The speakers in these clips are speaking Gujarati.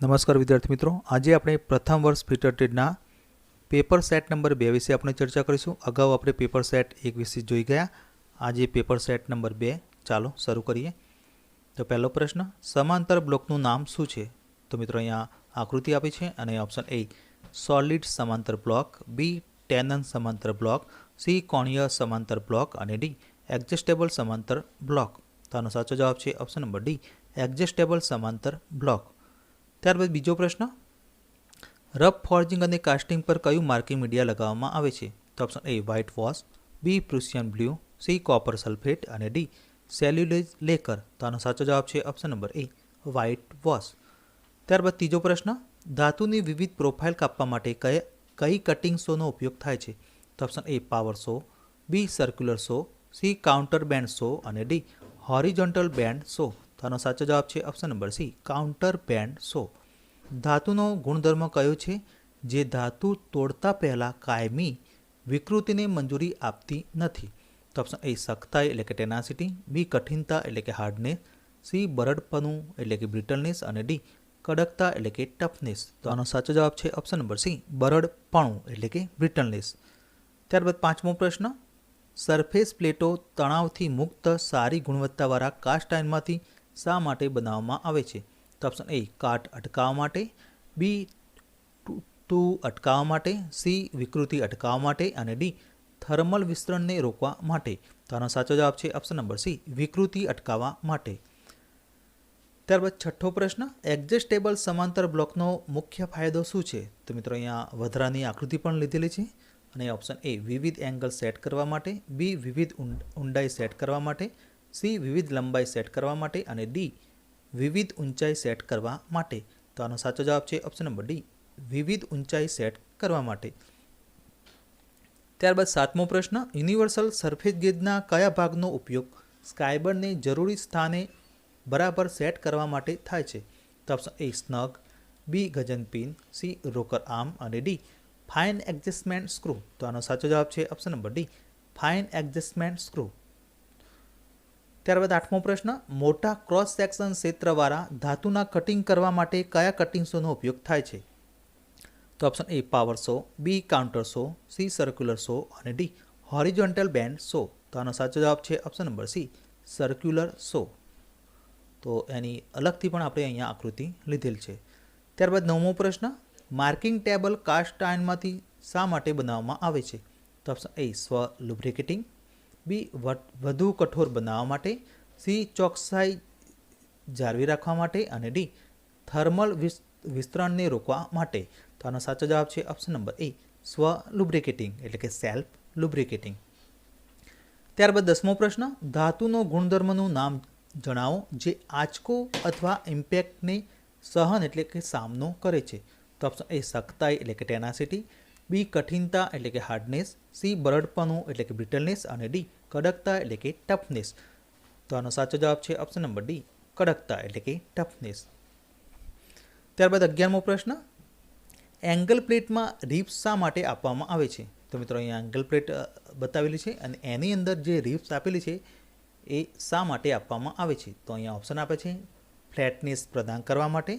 નમસ્કાર વિદ્યાર્થી મિત્રો. આજે આપણે પ્રથમ વર્ષ ફિટર ટેડના પેપર સેટ નંબર બે વિશે આપણે ચર્ચા કરીશું. અગાઉ આપણે પેપર સેટ એક વિશે જોઈ ગયા. આજે પેપર સેટ નંબર બે. ચાલો શરૂ કરીએ. તો પહેલો પ્રશ્ન, સમાંતર બ્લોકનું નામ શું છે? તો મિત્રો અહીંયા આકૃતિ આપી છે અને ઓપ્શન એ સોલિડ સમાંતર બ્લોક બી ટેનન સમાંતર બ્લોક સી કોણીય સમાંતર બ્લોક અને ડી એડજસ્ટેબલ સમાંતર બ્લોક તો આનો સાચો જવાબ છે ઓપ્શન નંબર ડી એડજસ્ટેબલ સમાંતર બ્લોક ત્યારબાદ બીજો પ્રશ્ન. રફ ફોર્જિંગ અને કાસ્ટિંગ પર કયું માર્કિંગ મીડિયા લગાવવામાં આવે છે? તો option A white wash B Prussian blue C copper sulphate અને ડી સેલ્યુલેજ લેકર તો આનો સાચો જવાબ છે option number A white wash ત્યારબાદ ત્રીજો પ્રશ્ન, ધાતુની વિવિધ પ્રોફાઇલ કાપવા માટે કઈ કઈ કટિંગ શોનો ઉપયોગ થાય છે? તો option A power saw B circular saw C contour band saw અને ડી હોરિઝોન્ટલ બેન્ડ શો તો આનો સાચો જવાબ છે option number C contour band saw ધાતુનો ગુણધર્મ કયો છે? જે ધાતુ તોડતા પહેલાં કાયમી વિકૃતિને મંજૂરી આપતી નથી. તો ઓપ્શન એ સખ્તાઈ એટલે કે ટેનાસિટી બી કઠિનતા એટલે કે હાર્ડનેસ સી બરડપનું એટલે કે બ્રિટલનેસ અને ડી કડકતા એટલે કે ટફનેસ તો આનો સાચો જવાબ છે ઓપ્શન નંબર સી, બરડપણું એટલે કે બ્રિટલનેસ ત્યારબાદ પાંચમો પ્રશ્ન સરફેસ પ્લેટો તણાવથી મુક્ત સારી ગુણવત્તાવાળા કાસ્ટ આયર્નમાંથી શા માટે બનાવવામાં આવે છે? તો ઓપ્શન એ કાટ અટકાવવા માટે. બી ટુ અટકાવવા માટે. સી વિકૃતિ અટકાવવા માટે. અને ડી થર્મલ વિસ્તરણને રોકવા માટે. તો આનો સાચો જવાબ છે ઓપ્શન નંબર સી વિકૃતિ અટકાવવા માટે. ત્યારબાદ છઠ્ઠો પ્રશ્ન, એડજસ્ટેબલ સમાંતર બ્લોકનો મુખ્ય ફાયદો શું છે? તો મિત્રો, અહીંયા વધારાની આકૃતિ પણ લીધેલી છે. અને ઓપ્શન એ વિવિધ એંગલ સેટ કરવા માટે. બી વિવિધ ઊંડાઈ સેટ કરવા માટે. સી વિવિધ લંબાઈ સેટ કરવા માટે અને ડી વિવિધ ઊંચાઈ સેટ કરવા માટે. તો આનો સાચો જવાબ છે ઓપ્શન નંબર ડી, વિવિધ ઊંચાઈ સેટ કરવા માટે. ત્યારબાદ સાતમો પ્રશ્ન યુનિવર્સલ સરફેસ ગેજના કયા ભાગનો ઉપયોગ સ્કાયબરને જરૂરી સ્થાને બરાબર સેટ કરવા માટે થાય છે? તો option A snug, B gudgeon pin, C rocker arm અને ડી ફાઇન એડજસ્ટમેન્ટ સ્ક્રૂ. તો આનો સાચો જવાબ છે option number D, fine adjustment screw. ત્યારબાદ આઠમો પ્રશ્ન, મોટા ક્રોસ સેક્શન ક્ષેત્રવાળા ધાતુના કટિંગ કરવા માટે કયા કટિંગ શોનો ઉપયોગ થાય છે? તો option A power saw B contour saw C circular saw અને ડી હોરિઝોન્ટલ બેન્ડ શો તો આનો સાચો જવાબ છે option number C circular saw તો એની અલગથી પણ આપણે અહીંયા આકૃતિ લીધેલ છે. ત્યારબાદ નવમો પ્રશ્ન માર્કિંગ ટેબલ કાસ્ટ આયનમાંથી શા માટે બનાવવામાં આવે છે? તો ઓપ્શન એ સ્વ લુબ્રિકેટિંગ બી વધુ કઠોર બનાવવા માટે, સી ચોકસાઈ જાળવી રાખવા માટે અને ડી થર્મલ વિસ્તરણને રોકવા માટે. તો આનો સાચો જવાબ છે ઓપ્શન નંબર એ, સ્વ લુબ્રિકેટિંગ, એટલે કે સેલ્ફ લુબ્રિકેટિંગ. ત્યારબાદ દસમો પ્રશ્ન, ધાતુનો ગુણધર્મનું નામ જણાવો જે આંચકો અથવા ઇમ્પેક્ટને સહન એટલે કે સામનો કરે છે. તો ઓપ્શન એ, સખ્તાઈ એટલે કે ટેનાસિટી. બી કઠિનતા એટલે કે હાર્ડનેસ સી બરડપણું એટલે કે બ્રિટલનેસ અને ડી કડકતા એટલે કે ટફનેસ તો આનો સાચો જવાબ છે ઓપ્શન નંબર ડી, કડકતા એટલે કે ટફનેસ ત્યારબાદ અગિયારમો પ્રશ્ન એંગલ પ્લેટમાં રિપ્સ શા માટે આપવામાં આવે છે? તો મિત્રો અહીંયા એંગલ પ્લેટ બતાવેલી છે અને એની અંદર જે રિપ્સ આપેલી છે એ શા માટે આપવામાં આવે છે? તો અહીંયા ઓપ્શન આપે છે ફ્લેટનેસ પ્રદાન કરવા માટે,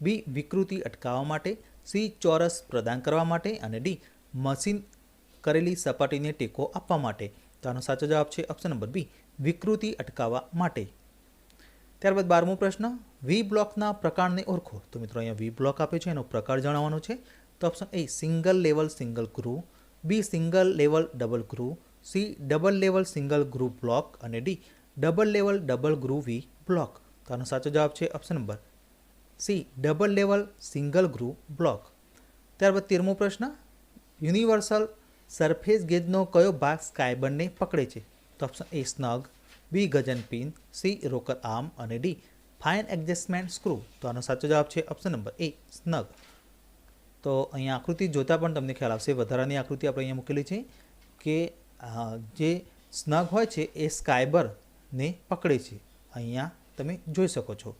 બી વિકૃતિ અટકાવવા માટે સી ચોરસ પ્રદાન કરવા માટે અને ડી મશીન કરેલી સપાટીને ટેકો આપવા માટે. તો આનો સાચો જવાબ છે ઓપ્શન નંબર બી, વિકૃતિ અટકાવવા માટે. ત્યારબાદ બારમો પ્રશ્ન વી બ્લોકના પ્રકારને ઓળખો. તો મિત્રો અહીંયા વી બ્લોક આપે છે, એનો પ્રકાર જણાવવાનો છે. તો option A single level single groove B single level double groove C double level single groove block અને D double level double groove block તો આનો સાચો જવાબ છે option number C double level single groove block ત્યારબાદ તેરમો પ્રશ્ન યુનિવર્સલ સરફેસ ગેજનો કયો ભાગ સ્કાયબરને પકડે છે? તો option A snug B gudgeon pin C rocker arm અને ડી ફાઇન એડજસ્ટમેન્ટ સ્ક્રૂ તો આનો સાચો જવાબ છે ઓપ્શન નંબર એ સ્નગ. તો અહીંયા આકૃતિ જોતાં પણ તમને ખ્યાલ આવશે, વધારાની આકૃતિ આપણે અહીંયા મૂકેલી છે કે જે સ્નગ હોય છે એ સ્કાયબરને પકડે છે. અહીંયા તમે જોઈ શકો છો.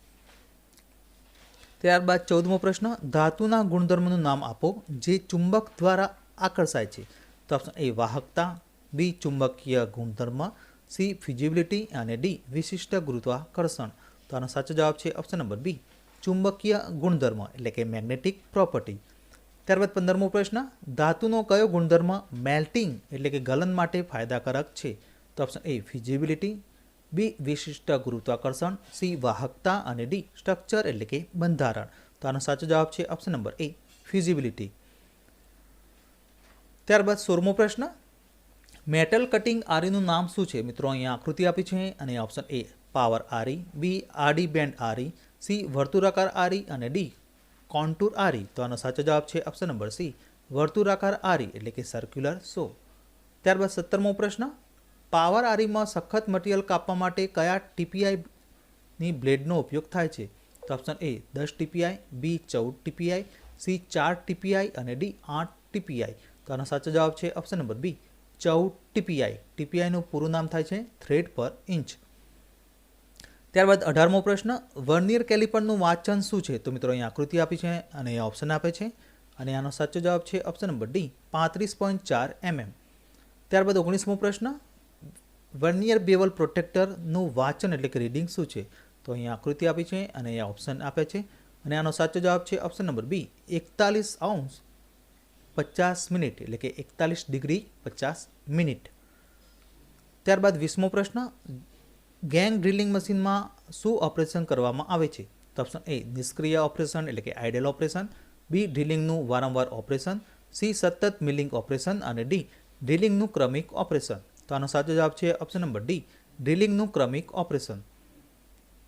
ત્યારબાદ ચૌદમો પ્રશ્ન, ધાતુના ગુણધર્મનું નામ આપો જે ચુંબક દ્વારા આકર્ષાય છે. તો ઓપ્શન એ વાહકતા. બી ચુંબકીય ગુણધર્મ. સી ફિઝિબિલિટી અને ડી વિશિષ્ટ ગુરુત્વાકર્ષણ. તો આનો સાચો જવાબ છે ઓપ્શન નંબર બી ચુંબકીય ગુણધર્મ, એટલે કે મેગ્નેટિક પ્રોપર્ટી ત્યારબાદ પંદરમો પ્રશ્ન, ધાતુનો કયો ગુણધર્મ મેલ્ટિંગ એટલે કે ગલન માટે ફાયદાકારક છે? તો ઓપ્શન એ ફિઝિબિલિટી બી વિશિષ્ટ ગુરુત્વાકર્ષણ, સી વાહકતા અને ડી સ્ટ્રક્ચર એટલે કે બંધારણ. તો આનો સાચો જવાબ છે ઓપ્શન નંબર એ ફિઝિબિલિટી ત્યારબાદ સોળમો પ્રશ્ન મેટલ કટિંગ આરીનું નામ શું છે? મિત્રો, અહીંયા આકૃતિ આપી છે અને ઓપ્શન એ પાવર આરી બી આડી બેન્ડ આરી સી વર્તુળાકાર આરી અને ડી કોન્ટુર આરી. તો આનો સાચો જવાબ છે ઓપ્શન નંબર સી વર્તુળાકાર આરી એટલે કે સર્ક્યુલર સો ત્યારબાદ સત્તરમો પ્રશ્ન પાવર આરીમાં સખત મટીરિયલ કાપવા માટે કયા ટીપીઆઈની બ્લેડનો ઉપયોગ થાય છે? તો ઓપ્શન એ, દસ ટીપીઆઈ, બી ચૌદ ટીપીઆઈ, સી ચાર ટીપીઆઈ અને ડી આઠ ટીપીઆઈ. તો આનો સાચો જવાબ છે ઓપ્શન નંબર બી, ચૌદ ટીપીઆઈ. ટીપીઆઈનું પૂરું નામ થાય છે થ્રેડ પર ઇંચ. ત્યારબાદ અઢારમો પ્રશ્ન, વર્નિયર કેલિપરનું વાંચન શું છે? તો મિત્રો અહીં આકૃતિ આપી છે અને એ ઓપ્શન આપે છે. અને આનો સાચો જવાબ છે ઓપ્શન નંબર ડી, પાંત્રીસ પોઈન્ટ ચાર એમએમ. ત્યારબાદ ઓગણીસમો પ્રશ્ન વર્નિયર બેવલ પ્રોટેક્ટરનું વાંચન એટલે કે રીડિંગ શું છે? તો અહીંયા આકૃતિ આપી છે અને અહીંયા ઓપ્શન આપે છે. અને આનો સાચો જવાબ છે ઓપ્શન નંબર બી, એકતાલીસ આઉન્સ પચાસ મિનિટ એટલે કે એકતાલીસ ડિગ્રી પચાસ મિનિટ. ત્યારબાદ વીસમો પ્રશ્ન, ગેંગ ડ્રિલિંગ મશીનમાં શું ઓપરેશન કરવામાં આવે છે? તો ઓપ્શન એ, નિષ્ક્રિય ઓપરેશન એટલે કે આઇડલ ઓપરેશન, બી, ડ્રિલિંગનું વારંવાર ઓપરેશન, સી, સતત મિલિંગ ઓપરેશન અને ડી, ડ્રિલિંગનું ક્રમિક ઓપરેશન. તો આનો સાચો જવાબ છે ઓપ્શન નંબર ડી ડ્રિલિંગનું ક્રમિક ઓપરેશન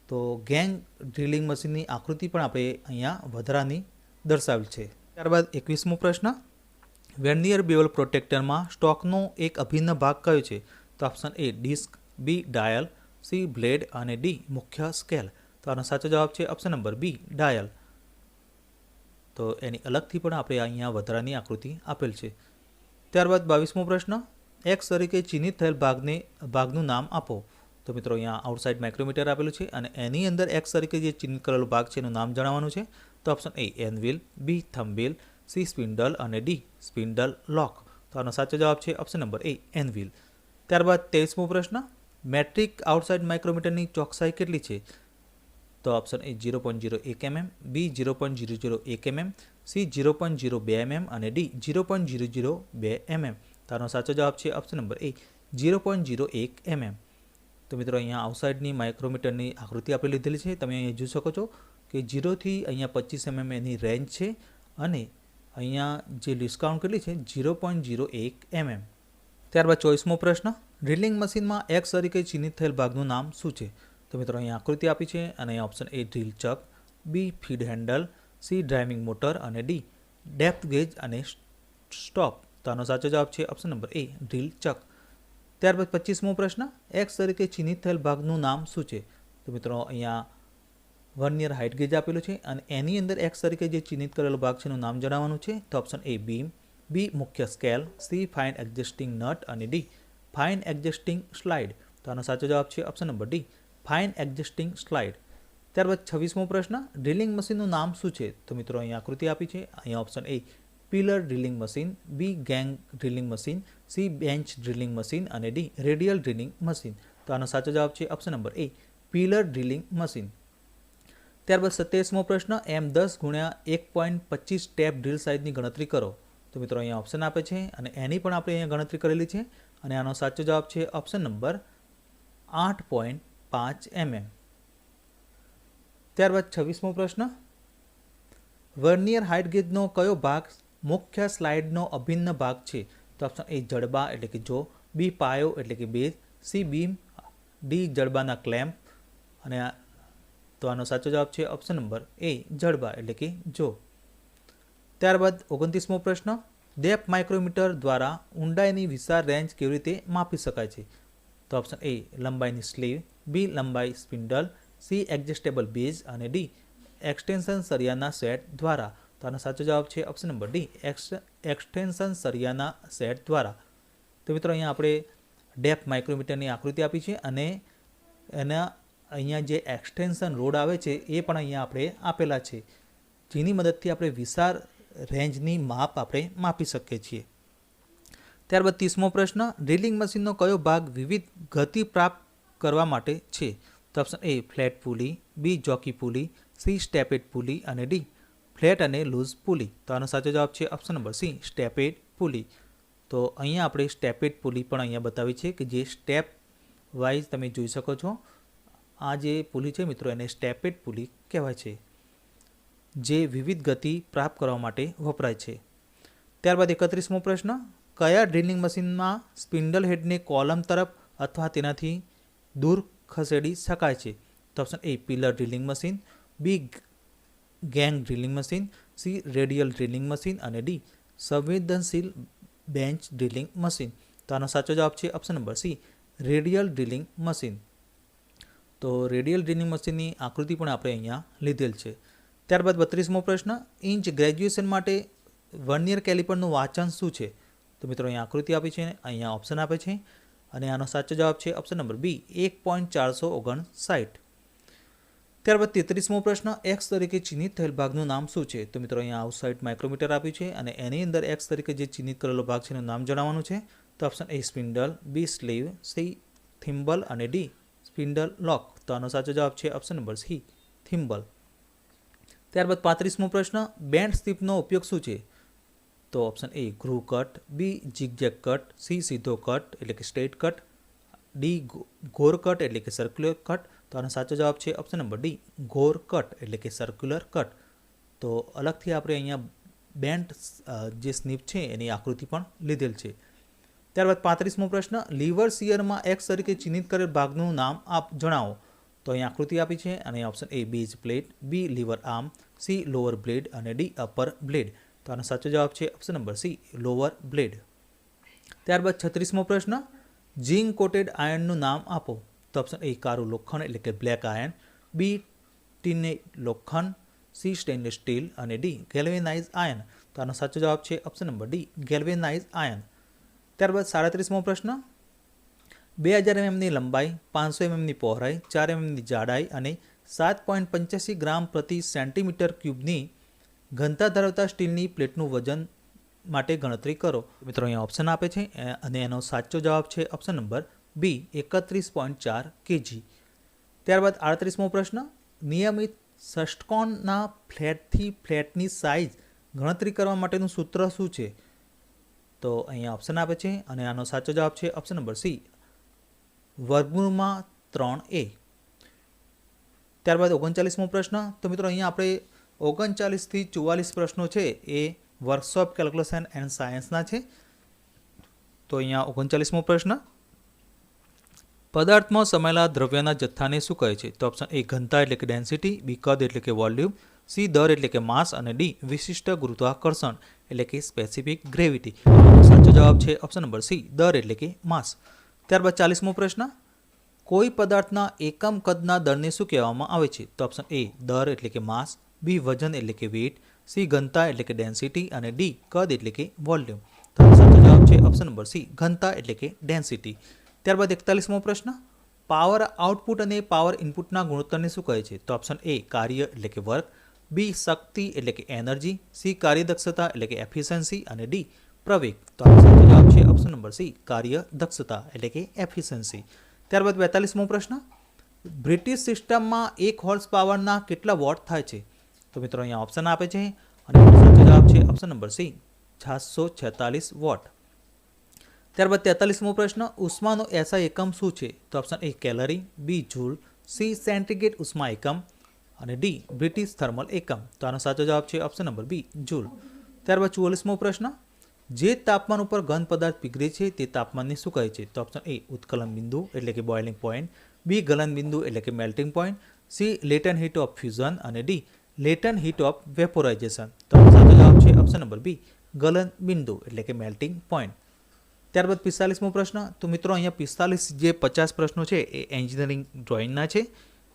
તો ગેંગ ડ્રિલિંગ મશીનની આકૃતિ પણ આપણે અહીંયા વધારાની દર્શાવેલ છે. ત્યારબાદ એકવીસમો પ્રશ્ન વેર્નિયર બેવલ પ્રોટેક્ટરમાં સ્ટોકનો એક અભિન્ન ભાગ કયો છે? તો option A disc B dial C blade અને ડી મુખ્ય સ્કેલ તો આનો સાચો જવાબ છે ઓપ્શન નંબર બી ડાયલ તો એની અલગથી પણ આપણે અહીંયા વધારાની આકૃતિ આપેલ છે. ત્યારબાદ બાવીસમો પ્રશ્ન એક્સ તરીકે ચિહ્નિત થયેલ ભાગને, ભાગનું નામ આપો. તો મિત્રો, અહીંયા આઉટસાઇડ માઇક્રોમીટર આપેલું છે અને એની અંદર એક્સ તરીકે જે ચિહ્નિત કરેલો ભાગ છે એનું નામ જણાવવાનું છે. તો option A anvil B thimble C spindle અને ડી સ્પિન્ડલ લોક તો આનો સાચો જવાબ છે ઓપ્શન નંબર એ એનવિલ ત્યારબાદ તેવીસમો પ્રશ્ન મેટ્રિક આઉટસાઇડ માઇક્રોમીટરની ચોકસાઈ કેટલી છે? તો option A zero point zero એક MM B zero point zero zero એક MM C zero point zero બે એમએમ અને D zero point zero zero બે એમએમ તો આનો સાચો જવાબ છે option number A zero point zero એક એમએમ તો મિત્રો અહીંયા આઉટસાઇડની માઇક્રોમીટરની આકૃતિ આપણે લીધેલી છે. તમે અહીંયા જોઈ શકો છો કે જીરોથી અહીંયા પચીસ એમએમ એની રેન્જ છે અને અહીંયા જે ડિસ્કાઉન્ટ કેટલી છે જીરો પોઈન્ટ જીરો એક એમએમ ત્યારબાદ ચોવીસમો પ્રશ્ન ડ્રિલિંગ મશીનમાં એક્સ તરીકે ચિહ્નિત થયેલ ભાગનું નામ શું છે? તો મિત્રો અહીંયા આકૃતિ આપી છે અને અહીંયા option A drill chuck B feed handle C driving motor અને ડી ડેપ્થ ગેજ અને સ્ટોપ તો આનો સાચો જવાબ છે option number A drill chuck. ત્યારબાદ પચીસમો પ્રશ્ન એક્સ તરીકે ચિહ્નિત થયેલ ભાગનું નામ શું છે? તો મિત્રો, અહીંયા વર્નિયર હાઇટ ગેજ આપેલું છે અને એની અંદર એક્સ તરીકે જે ચિહ્નિત કરેલો ભાગ છે એનું નામ જણાવવાનું છે. તો ઓપ્શન એ બીમ બી મુખ્ય scale C fine adjusting nut અને ડી ફાઇન એડજસ્ટિંગ સ્લાઇડ તો આનો સાચો જવાબ છે option number D fine adjusting slide ત્યારબાદ છવ્વીસમો પ્રશ્ન ડ્રિલિંગ મશીનનું નામ શું છે? તો મિત્રો, અહીંયા આકૃતિ આપી છે. અહીંયા option A pillar drilling machine B gang drilling machine C bench drilling machine અને ડી રેડિયલ ડ્રિલિંગ મશીન. તો આનો સાચો જવાબ છે option number A pillar drilling machine. ત્યારબાદ સત્યાવીસમો પ્રશ્ન એમ દસ ગુણ્યા એક પોઈન્ટ પચીસ ટેપ ડ્રીલ સાઇઝની ગણતરી કરો. તો મિત્રો અહીંયા ઓપ્શન આપે છે અને એની પણ આપણે અહીંયા ગણતરી કરેલી છે અને આનો સાચો જવાબ છે ઓપ્શન નંબર આઠ પોઈન્ટ પાંચ એમએમ. ત્યારબાદ છવ્વીસમો પ્રશ્ન, વર્નિયર હાઇટ ગેજનો કયો ભાગ મુખ્ય સ્લાઇડનો અભિન્ન ભાગ છે. તો ઓપ્શન એ જડબા એટલે કે જો. બી પાયો એટલે કે બેઝ સી બીમ. ડી જડબાના ક્લેમ્પ અને તો આનો સાચો જવાબ છે ઓપ્શન નંબર એ જડબા એટલે કે જો. ત્યારબાદ ઓગણત્રીસમો પ્રશ્ન. ડેપ માઇક્રોમીટર દ્વારા ઊંડાઈની વિશાળ રેન્જ કેવી રીતે માપી શકાય છે? તો ઓપ્શન એ લંબાઈની સ્લીવ. બી લંબાઈ સ્પિન્ડલ. C adjustable base. અને ડી એક્સટેન્શન સરિયાના સેટ દ્વારા. તો આનો સાચો જવાબ છે ઓપ્શન નંબર ડી એક્સટેન્શન સરિયાના સેટ દ્વારા. તો મિત્રો અહીંયા આપણે ડેપ માઇક્રોમીટરની આકૃતિ આપી છે અને એના અહીંયા જે એક્સટેન્શન રોડ આવે છે એ પણ અહીંયા આપણે આપેલા છે. જેની મદદથી આપણે વિશાળ રેન્જની માપ આપણે માપી શકીએ છીએ. ત્યારબાદ ત્રીસમો પ્રશ્ન ડ્રિલિંગ મશીનનો કયો ભાગ વિવિધ ગતિ પ્રાપ્ત કરવા માટે છે? તો option A flat pulley B jockey pulley C stepped pulley અને ડી ફ્લેટ અને લૂઝ પુલી. તો આનો સાચો જવાબ છે option number C, stepped pulley. તો અહીંયા આપણે સ્ટેપેડ પુલી પણ અહીંયા બતાવી છે કે જે સ્ટેપ વાઇઝ તમે જોઈ શકો છો. આ જે પુલી છે મિત્રો, એને સ્ટેપેડ પુલી કહેવાય છે. જે વિવિધ ગતિ પ્રાપ્ત કરવા માટે વપરાય છે. ત્યારબાદ એકત્રીસમો પ્રશ્ન, કયા ડ્રિલિંગ મશીનમાં સ્પિન્ડલ હેડને કોલમ તરફ અથવા તેનાથી દૂર ખસેડી શકાય છે? તો option A pillar drilling machine B gang drilling machine, C radial drilling machine અને ડી સંવેદનશીલ બેન્ચ ડ્રિલિંગ મશીન. તો આનો સાચો જવાબ છે option number C, radial drilling machine. તો રેડિયલ ડ્રિલિંગ મશીનની આકૃતિ પણ આપણે અહીંયા લીધેલ છે. ત્યારબાદ બત્રીસમો પ્રશ્ન, ઇંચ ગ્રેજ્યુએશન માટે વર્નિયર કેલિપરનું વાંચન શું છે? તો મિત્રો અહીંયા આકૃતિ આપી છે, અહીંયા ઓપ્શન આપે છે. અને આનો સાચો જવાબ છે ઓપ્શન નંબર બી, એક પોઈન્ટ ચારસો ઓગણસાઠ. ત્યારબાદ તેત્રીસમો પ્રશ્ન એક્સ તરીકે ચિહ્નિત થયેલ ભાગનું નામ શું છે? તો મિત્રો, અહીંયા આઉટસાઇડ માઇક્રોમીટર આપ્યું છે અને એની અંદર એક્સ તરીકે જે ચિહ્નિત કરેલો ભાગ છે એનું નામ જણાવવાનું છે. તો option A spindle B sleeve C thimble અને ડી સ્પિન્ડલ લોક તો આનો સાચો જવાબ છે ઓપ્શન નંબર સી થિમ્બલ ત્યારબાદ પાંત્રીસમો પ્રશ્ન બેન્ડ સ્ટીપનો ઉપયોગ શું છે? તો option A groove cut B zigzag cut C સીધો કટ એટલે કે સ્ટ્રેટ કટ ડી ગોર કટ એટલે કે સર્ક્યુલર કટ તો આનો સાચો જવાબ છે ઓપ્શન નંબર ડી ગોર કટ એટલે કે સર્ક્યુલર કટ તો અલગથી આપણે અહીંયા બેન્ડ જે સ્નીપ છે એની આકૃતિ પણ લીધેલ છે. ત્યારબાદ પાંત્રીસમો પ્રશ્ન, લીવર સિયરમાં એક્સ તરીકે ચિહ્નિત કરેલ ભાગનું નામ આપ જણાવો. તો અહીં આકૃતિ આપી છે અને option A base plate B lever arm C lower blade અને ડી અપર બ્લેડ તો આનો સાચો જવાબ છે option number C lower blade ત્યારબાદ છત્રીસમો પ્રશ્ન, ઝીંક કોટેડ આયર્નનું નામ આપો. તો ઓપ્શન એ કારું લોખંડ એટલે કે બ્લેક આયર્ન બી ટીને લોખંડ. સી સ્ટેનલેસ સ્ટીલ અને ડી ગેલ્વેનાઇઝ આયર્ન તો આનો સાચો જવાબ છે option number D galvanize iron ત્યારબાદ સાડત્રીસમો પ્રશ્ન. બે હજાર એમએમની લંબાઈ, પાંચસો એમએમની પહોળાઈ, ચાર એમએમની જાડાઈ અને સાત પોઈન્ટ પંચ્યાસી ગ્રામ પ્રતિ સેન્ટીમીટર ક્યુબની ઘનતા ધરાવતા સ્ટીલની પ્લેટનું વજન માટે ગણતરી કરો. મિત્રો, અહીંયા ઓપ્શન આપે છે, અને એનો સાચો જવાબ છે ઓપ્શન નંબર બી એકત્રીસ પોઈન્ટ ચાર કેજી. ત્યારબાદ આડત્રીસમો પ્રશ્ન, નિયમિત ષષ્ટકોણના ફ્લેટથી ફ્લેટની સાઇઝ ગણતરી કરવા માટેનું સૂત્ર શું છે? તો અહીંયા ઓપ્શન આપે છે અને આનો સાચો જવાબ છે ઓપ્શન નંબર સી, વર્ગમૂળમાં ત્રણ એ. ત્યારબાદ ઓગણચાલીસમો પ્રશ્ન, તો મિત્રો અહીંયા આપણે ઓગણચાલીસથી ચુવાલીસ પ્રશ્નો છે, એ વર્કશોપ કેલ્ક્યુલેશન એન્ડ સાયન્સના છે. તો અહીંયા ઓગણચાલીસમો પ્રશ્ન પદાર્થમાં સમાયેલા દ્રવ્યના જથ્થાને શું કહે છે તો ઓપ્શન એ ઘનતા એટલે કે ડેન્સિટી બી કદ એટલે કે વોલ્યુમ સી દર એટલે કે માસ અને ડી વિશિષ્ટ ગુરુત્વાકર્ષણ એટલે કે સ્પેસિફિક ગ્રેવિટી સાચો જવાબ છે ઓપ્શન નંબર સી દર એટલે કે માસ ત્યારબાદ ચાલીસમો પ્રશ્ન કોઈ પદાર્થના એકમ કદના દરને શું કહેવામાં આવે છે તો ઓપ્શન એ દર એટલે કે માસ બી વજન એટલે કે વેટ સી ઘનતા એટલે કે ડેન્સિટી અને ડી કદ એટલે કે વોલ્યુમ તો સાચો જવાબ છે ઓપ્શન નંબર સી ઘનતા એટલે કે ડેન્સિટી ત્યારબાદ એકતાલીસમો પ્રશ્ન. પાવર આઉટપુટ અને પાવર ઇનપુટના ગુણોત્તરને શું કહે છે? તો ઓપ્શન એ કાર્ય એટલે કે વર્ક. બી શક્તિ એટલે કે એનર્જી સી કાર્યદક્ષતા એટલે કે એફિશિયન્સી અને ડી પ્રવેગ. તો આ જવાબ છે ઓપ્શન નંબર સી કાર્યદક્ષતા એટલે કે એફિશિયન્સી ત્યારબાદ બેતાલીસમો પ્રશ્ન. બ્રિટિશ સિસ્ટમમાં એક હોર્સ પાવરના કેટલા વોટ થાય છે? તો મિત્રો અહીંયા ઓપ્શન આપે છે. અને જવાબ છે ઓપ્શન નંબર સી છસો છેતાલીસ વોટ ત્યારબાદ તેતાલીસમો પ્રશ્ન, ઉષ્માનો એસા એકમ શું છે? તો option A calorie B joule C centigrade ઉષ્મા એકમ અને ડી બ્રિટિશ થર્મલ એકમ. તો આનો સાચો જવાબ છે ઓપ્શન નંબર બી જૂલ. ત્યારબાદ ચુવાલીસમો પ્રશ્ન, જે તાપમાન ઉપર ઘન પદાર્થ પીગળે છે તે તાપમાનને શું કહે છે? તો ઓપ્શન એ ઉત્કલન બિંદુ, એટલે કે બોઇલિંગ પોઈન્ટ બી ગલન બિંદુ, એટલે કે melting point C latent heat of fusion અને D latent heat of vaporisation તો સાચો જવાબ છે ઓપ્શન નંબર બી ગલન બિંદુ, એટલે કે મેલ્ટિંગ પોઈન્ટ ત્યારબાદ પિસ્તાલીસમો પ્રશ્ન, તો મિત્રો અહીંયા પિસ્તાલીસ જે પચાસ પ્રશ્નો છે એ એન્જિનિયરિંગ ડ્રોઈંગના છે,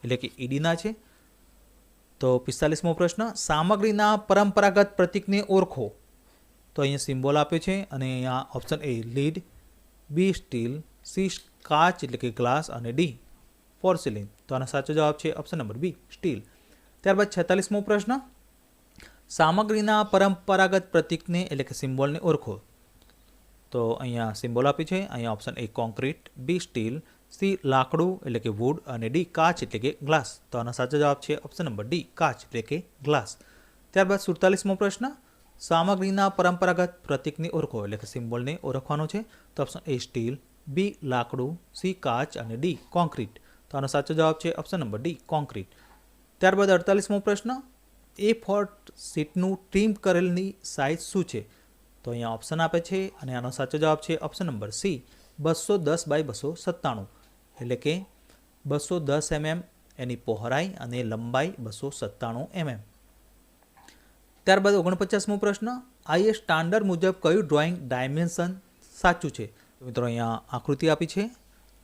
એટલે કે ઈડીના છે. તો પિસ્તાલીસમો પ્રશ્ન, સામગ્રીના પરંપરાગત પ્રતીકને ઓળખો. તો અહીંયા સિમ્બોલ આપ્યો છે અને અહીંયા option A lead, B steel, C કાચ, એટલે કે ગ્લાસ અને ડી પોર્સિલિન. તો આનો સાચો જવાબ છે ઓપ્શન નંબર બી, સ્ટીલ. ત્યારબાદ છેતાલીસમો પ્રશ્ન, સામગ્રીના પરંપરાગત પ્રતીકને, એટલે કે સિમ્બોલને ઓળખો. તો અહીંયા સિમ્બોલ આપી છે. અહીંયા option A concrete B steel, C લાકડું એટલે કે વુડ અને ડી કાચ એટલે કે ગ્લાસ. તો આનો સાચો જવાબ છે ઓપ્શન નંબર ડી કાચ એટલે કે ગ્લાસ. ત્યારબાદ સુડતાલીસમો પ્રશ્ન, સામગ્રીના પરંપરાગત પ્રતીકની ઓળખો એટલે કે સિમ્બોલને ઓળખવાનો છે. તો ઓપ્શન એ સ્ટીલ, બી લાકડું, સી કાચ અને ડી કોન્ક્રીટ તો આનો સાચો જવાબ છે ઓપ્શન નંબર ડી કોન્ક્રીટ ત્યારબાદ અડતાલીસમો પ્રશ્ન એ ફોર્ટ સીટનું ટ્રીમ કરેલની સાઇઝ શું છે? તો અહીંયા ઓપ્શન આપે છે અને આનો સાચો જવાબ છે ઓપ્શન નંબર સી બસો દસ બાય બસો સત્તાણું. એટલે કે બસો દસ એમએમ એની પહોળાઈ અને લંબાઈ બસો સત્તાણું એમએમ. ત્યારબાદ ઓગણપચાસમો પ્રશ્ન, આઈએ સ્ટાન્ડર્ડ મુજબ કયું ડ્રોઈંગ ડાયમેન્શન સાચું છે? મિત્રો અહીંયા આકૃતિ આપી છે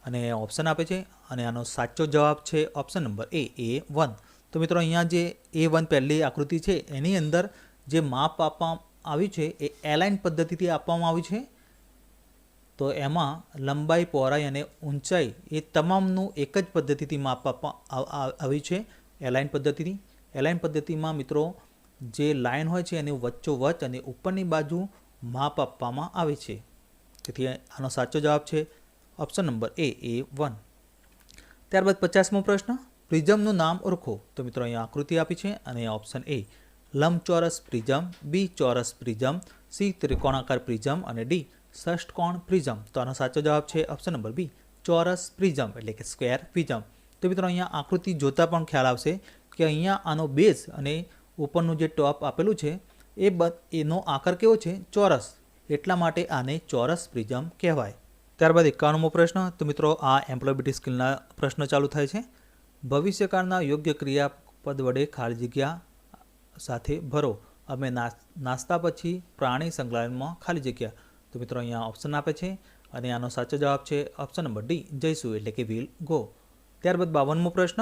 અને ઓપ્શન આપે છે અને આનો સાચો જવાબ છે option number A A one તો મિત્રો અહીંયા જે એ વન પહેલી આકૃતિ છે, એની અંદર જે માપ આપવામાં આવ્યું છે, એ એલાઇન પદ્ધતિથી આપવામાં આવ્યું છે. તો એમાં લંબાઈ, પહોળાઈ અને ઊંચાઈ એ તમામનું એક જ પદ્ધતિથી માપ આપવામાં આવ્યું છે એલાઇન પદ્ધતિથી. એલાઇન પદ્ધતિમાં મિત્રો, જે લાઇન હોય છે એની વચ્ચોવચ અને ઉપરની બાજુ માપ આપવામાં આવે છે. તેથી આનો સાચો જવાબ છે option number A A one ત્યારબાદ પચાસમો પ્રશ્ન પ્રિઝમનું નામ ઓળખો. તો મિત્રો, અહીંયા આકૃતિ આપી છે અને ઓપ્શન એ લંબચોરસ પ્રિઝમ બી ચોરસ પ્રિઝમ, સી ત્રિકોણાકાર પ્રિઝમ અને ડી ષષ્ટકોણ પ્રિઝમ. તો આનો સાચો જવાબ છે ઓપ્શન નંબર બી, ચોરસ પ્રિઝમ, એટલે કે સ્ક્વેર પ્રિઝમ. તો મિત્રો અહીંયા આકૃતિ જોતાં પણ ખ્યાલ આવશે કે અહીંયા આનો બેઝ અને ઉપરનું જે ટોપ આપેલું છે, એ બ, એનો આકાર કેવો છે? ચોરસ. એટલા માટે આને ચોરસ પ્રિઝમ કહેવાય. ત્યારબાદ એકાણુંમો પ્રશ્ન. તો મિત્રો, આ એમ્પ્લોયબિલિટી સ્કિલના પ્રશ્ન ચાલુ થાય છે. ભવિષ્યકાળના યોગ્ય ક્રિયાપદ વડે ખાલી જગ્યા સાથે ભરો. અમે નાસ્તા પછી પ્રાણી સંગ્રહાલયમાં ખાલી જગ્યા. તો મિત્રો અહીંયા ઓપ્શન આપે છે અને આનો સાચો જવાબ છે ઓપ્શન નંબર ડી જઈશું એટલે કે વિલ ગો ત્યારબાદ બાવનમો પ્રશ્ન,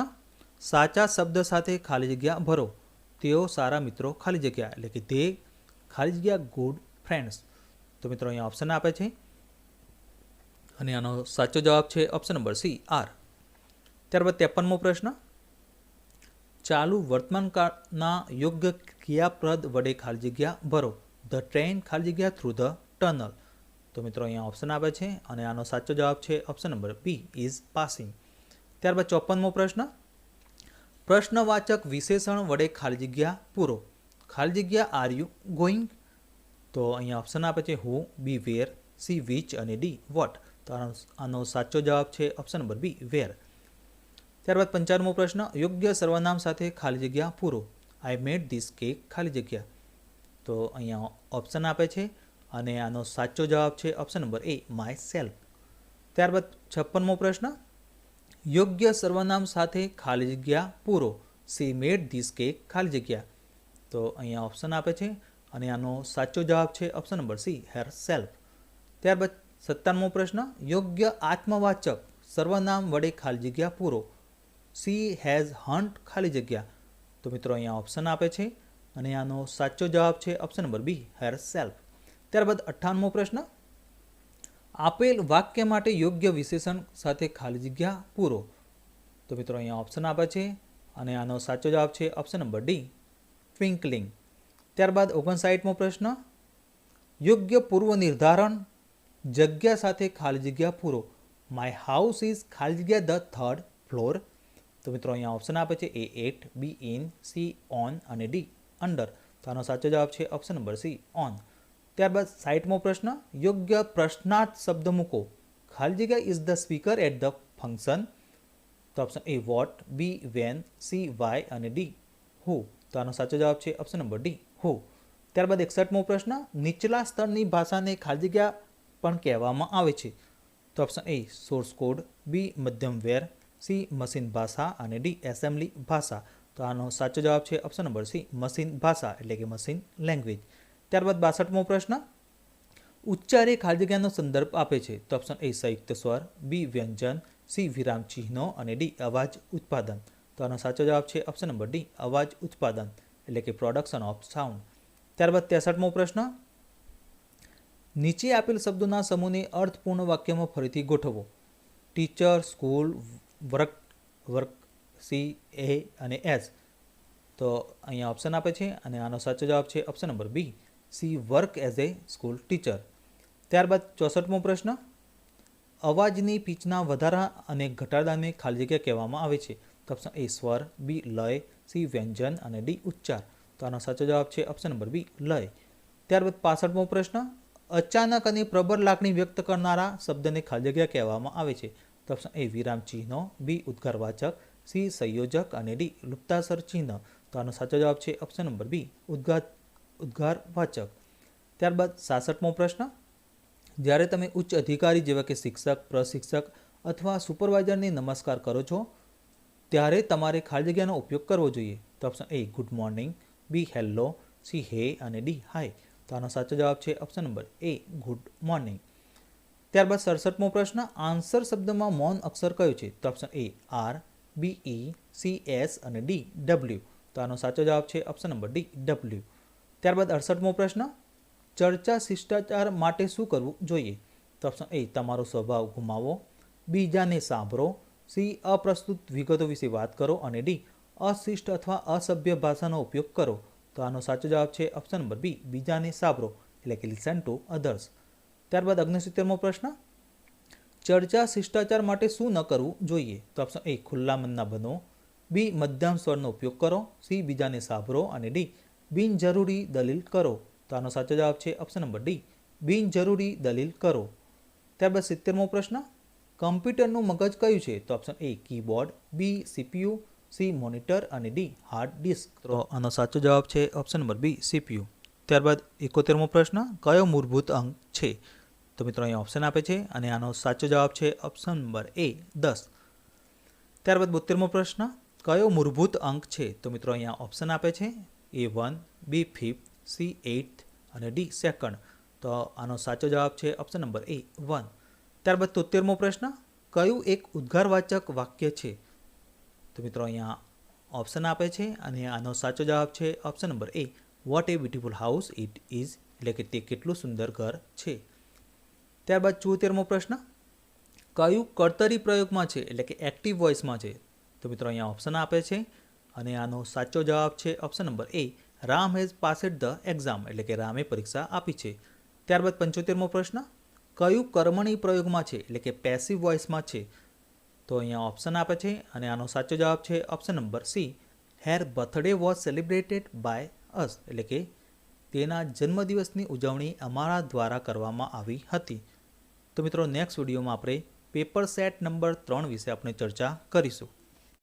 સાચા શબ્દ સાથે ખાલી જગ્યા ભરો. તેઓ સારા મિત્રો ખાલી જગ્યા એટલે કે તે ખાલી જગ્યા ગુડ ફ્રેન્ડ્સ તો મિત્રો અહીંયા ઓપ્શન આપે છે અને આનો સાચો જવાબ છે ઓપ્શન નંબર સી આર ત્યારબાદ ત્રેપનમો પ્રશ્ન ચાલુ વર્તમાનકાળના યોગ્ય ક્રિયાપ્રદ વડે ખાલી જગ્યા ભરો. ધ ટ્રેન ખાલી જગ્યા થ્રુ ધ ટનલ તો મિત્રો અહીંયા ઓપ્શન આપે છે અને આનો સાચો જવાબ છે option number B is passing ત્યારબાદ ચોપનમો પ્રશ્ન. પ્રશ્નવાચક વિશેષણ વડે ખાલી જગ્યા પૂરો. ખાલી જગ્યા આર યુ ગોઈંગ તો અહીંયા ઓપ્શન આપે છે who B where C which અને ડી વોટ તો આનો સાચો જવાબ છે ઓપ્શન નંબર બી વેર ત્યારબાદ પંચાવનમો પ્રશ્ન, યોગ્ય સર્વનામ સાથે ખાલી જગ્યા પૂરો. આઈ મેડ ધીસ કેક ખાલી જગ્યા. તો અહીંયા ઓપ્શન આપે છે અને આનો સાચો જવાબ છે option number A myself ત્યારબાદ છપ્પનમો પ્રશ્ન, યોગ્ય સર્વનામ સાથે ખાલી જગ્યા પૂરો. સી મેડ ધીસ કેક ખાલી જગ્યા. તો અહીંયા ઓપ્શન આપે છે અને આનો સાચો જવાબ છે option number C herself ત્યારબાદ સત્તાવનમો પ્રશ્ન, યોગ્ય આત્મવાચક સર્વનામ વડે ખાલી જગ્યા પૂરો. સી હેઝ હન્ટ ખાલી જગ્યા. તો મિત્રો અહીંયા ઓપ્શન આપે છે અને આનો સાચો જવાબ છે option number B, herself. ત્યારબાદ અઠ્ઠાણમો પ્રશ્ન. આપેલ વાક્ય માટે યોગ્ય વિશેષણ સાથે ખાલી જગ્યા પૂરો. તો મિત્રો અહીંયા ઓપ્શન આપે છે અને આનો સાચો જવાબ છે ઓપ્શન નંબર ડી ટ્વિંકલિંગ ત્યારબાદ ઓગણસાઠમો પ્રશ્ન. યોગ્ય પૂર્વ નિર્ધારણ જગ્યા સાથે ખાલી જગ્યા પૂરો. માય હાઉસ ઇઝ ખાલી જગ્યા ધ થર્ડ ફ્લોર તો મિત્રો અહીંયા ઓપ્શન આપે છે A at B in C on અને ડી અંડર તો આનો સાચો જવાબ છે ઓપ્શન નંબર સી ઓન ત્યારબાદ સાઈઠમો પ્રશ્ન, યોગ્ય પ્રશ્નાર્થ શબ્દ મૂકો. ખાલી જગ્યા is the speaker at the function તો option A what B when C why અને ડી હુ તો આનો સાચો જવાબ છે ઓપ્શન નંબર ડી હુ ત્યારબાદ એકસઠમો પ્રશ્ન, નીચલા સ્તરની ભાષાને ખાલી જગ્યા પણ કહેવામાં આવે છે. તો option A source code B મધ્યમ વેર સી, મશીન ભાષા અને ડી, એસેમ્બલી ભાષા. તો આનો સાચો જવાબ છે ઓપ્શન નંબર સી, મશીન ભાષા, એટલે કે મશીન લેંગ્વેજ. ત્યારબાદ બાસઠમો પ્રશ્ન. ઉચ્ચારે ખાલી જગ્યાનો સંદર્ભ આપે છે. તો ઓપ્શન એ સંયુક્ત સ્વર, બી, વ્યંજન, સી, વિરામ ચિહ્નો અને ડી, અવાજ ઉત્પાદન. તો આનો સાચો જવાબ છે ઓપ્શન નંબર ડી, અવાજ ઉત્પાદન, એટલે કે પ્રોડક્શન ઓફ સાઉન્ડ ત્યારબાદ ત્રેસઠમો પ્રશ્ન. નીચે આપેલ શબ્દોના સમૂહને અર્થપૂર્ણ વાક્યમાં ફરીથી ગોઠવો. Teacher, school work work, C, A અને એસ. તો અહીંયા ઓપ્શન આપે છે અને આનો સાચો જવાબ છે option number B. C, work as a school teacher. ત્યારબાદ ચોસઠમો પ્રશ્ન. અવાજની પીચના વધારા અને ઘટાડાને ખાલી જગ્યા કહેવામાં આવે છે. તો ઓપ્શન એ સ્વર, બી, લય, સી, વ્યંજન અને ડી, ઉચ્ચાર. તો આનો સાચો જવાબ છે ઓપ્શન નંબર બી, લય. ત્યારબાદ પાસઠમો પ્રશ્ન. અચાનક અને પ્રબળ લાગણી વ્યક્ત કરનારા શબ્દને ખાલી જગ્યા કહેવામાં આવે છે. તો ઓપ્શન એ વિરામ ચિહ્નો, બી ઉદ્ગારવાચક, સી સંયોજક અને ડી લુપ્તાસર ચિહ્ન. તો આનો સાચો જવાબ છે ઓપ્શન નંબર બી, ઉદ્ગાર, ઉદ્ગારવાચક. ત્યારબાદ સાસઠમો પ્રશ્ન. જ્યારે તમે ઉચ્ચ અધિકારી જેવા કે શિક્ષક, પ્રશિક્ષક અથવા સુપરવાઇઝરને નમસ્કાર કરો છો, ત્યારે તમારે ખાલી જગ્યાનો ઉપયોગ કરવો જોઈએ. તો option A good morning B hello C hey અને ડી હાય તો આનો સાચો જવાબ છે option number A good morning ત્યારબાદ સડસઠમો પ્રશ્ન, આન્સર શબ્દમાં મૌન અક્ષર કયો છે? તો option A R B E C S અને ડી ડબલ્યુ તો આનો સાચો જવાબ છે ઓપ્શન નંબર ડી ડબલ્યુ ત્યારબાદ અડસઠમો પ્રશ્ન, ચર્ચા શિષ્ટાચાર માટે શું કરવું જોઈએ? તો ઓપ્શન એ તમારો સ્વભાવ ગુમાવો. બીજાને સાંભળો. સી, અપ્રસ્તુત વિગતો વિશે વાત કરો અને ડી, અશિષ્ટ અથવા અસભ્ય ભાષાનો ઉપયોગ કરો. તો આનો સાચો જવાબ છે ઓપ્શન નંબર બી બીજાને સાંભળો. એટલે કે લિસન ટુ અધર્સ ત્યારબાદ અગ્નિસિત્તેરમો પ્રશ્ન. ચર્ચા શિષ્ટાચાર માટે શું ન કરવું જોઈએ? તો ઓપ્શન એ ખુલ્લા મનના બનો. બી મધ્યમ સ્વરનો ઉપયોગ કરો. સી બીજાને સાંભળો અને ડી બિનજરૂરી દલીલ કરો. તો આનો સાચો જવાબ છે ઓપ્શન નંબર ડી બિનજરૂરી દલીલ કરો. ત્યારબાદ સિત્તેરમો પ્રશ્ન. કમ્પ્યુટરનું મગજ કયું છે? તો option A keyboard. B CPU C monitor અને ડી હાર્ડ ડિસ્ક તો આનો સાચો જવાબ છે ઓપ્શન નંબર બી સીપીયુ ત્યારબાદ એકોતેરમો પ્રશ્ન. કયો મૂળભૂત અંક છે? તો મિત્રો અહીંયા ઓપ્શન આપે છે અને આનો સાચો જવાબ છે ઓપ્શન નંબર એ દસ. ત્યારબાદ બોતેરમો પ્રશ્ન, કયો મૂળભૂત અંક છે? તો મિત્રો અહીંયા ઓપ્શન આપે છે A one B fifth C eight અને ડી સેકન્ડ તો આનો સાચો જવાબ છે ઓપ્શન નંબર એ વન ત્યારબાદ તોતેરમો પ્રશ્ન, કયું એક ઉદ્ગારવાચક વાક્ય છે? તો મિત્રો અહીંયા ઓપ્શન આપે છે અને આનો સાચો જવાબ છે option number A what a beautiful house it is એટલે કે તે કેટલું સુંદર ઘર છે. ત્યારબાદ ચોતેરમો પ્રશ્ન. કયું કર્તરી પ્રયોગમાં છે? એટલે કે એક્ટિવ વોઇસમાં છે. તો મિત્રો અહીંયા ઓપ્શન આપે છે અને આનો સાચો જવાબ છે option number A Ram has passed the exam એટલે કે રામે પરીક્ષા આપી છે. ત્યારબાદ પંચોતેરમો પ્રશ્ન. કયું કર્મણી પ્રયોગમાં છે? એટલે કે પેસિવ વોઇસમાં છે. તો અહીંયા ઓપ્શન આપે છે અને આનો સાચો જવાબ છે option number C her birthday was celebrated by us એટલે કે તેના જન્મદિવસની ઉજવણી અમારા દ્વારા કરવામાં આવી હતી. તો મિત્રો નેક્સ્ટ વિડીયોમાં આપણે પેપર સેટ નંબર ત્રણ વિશે આપણે ચર્ચા કરીશું.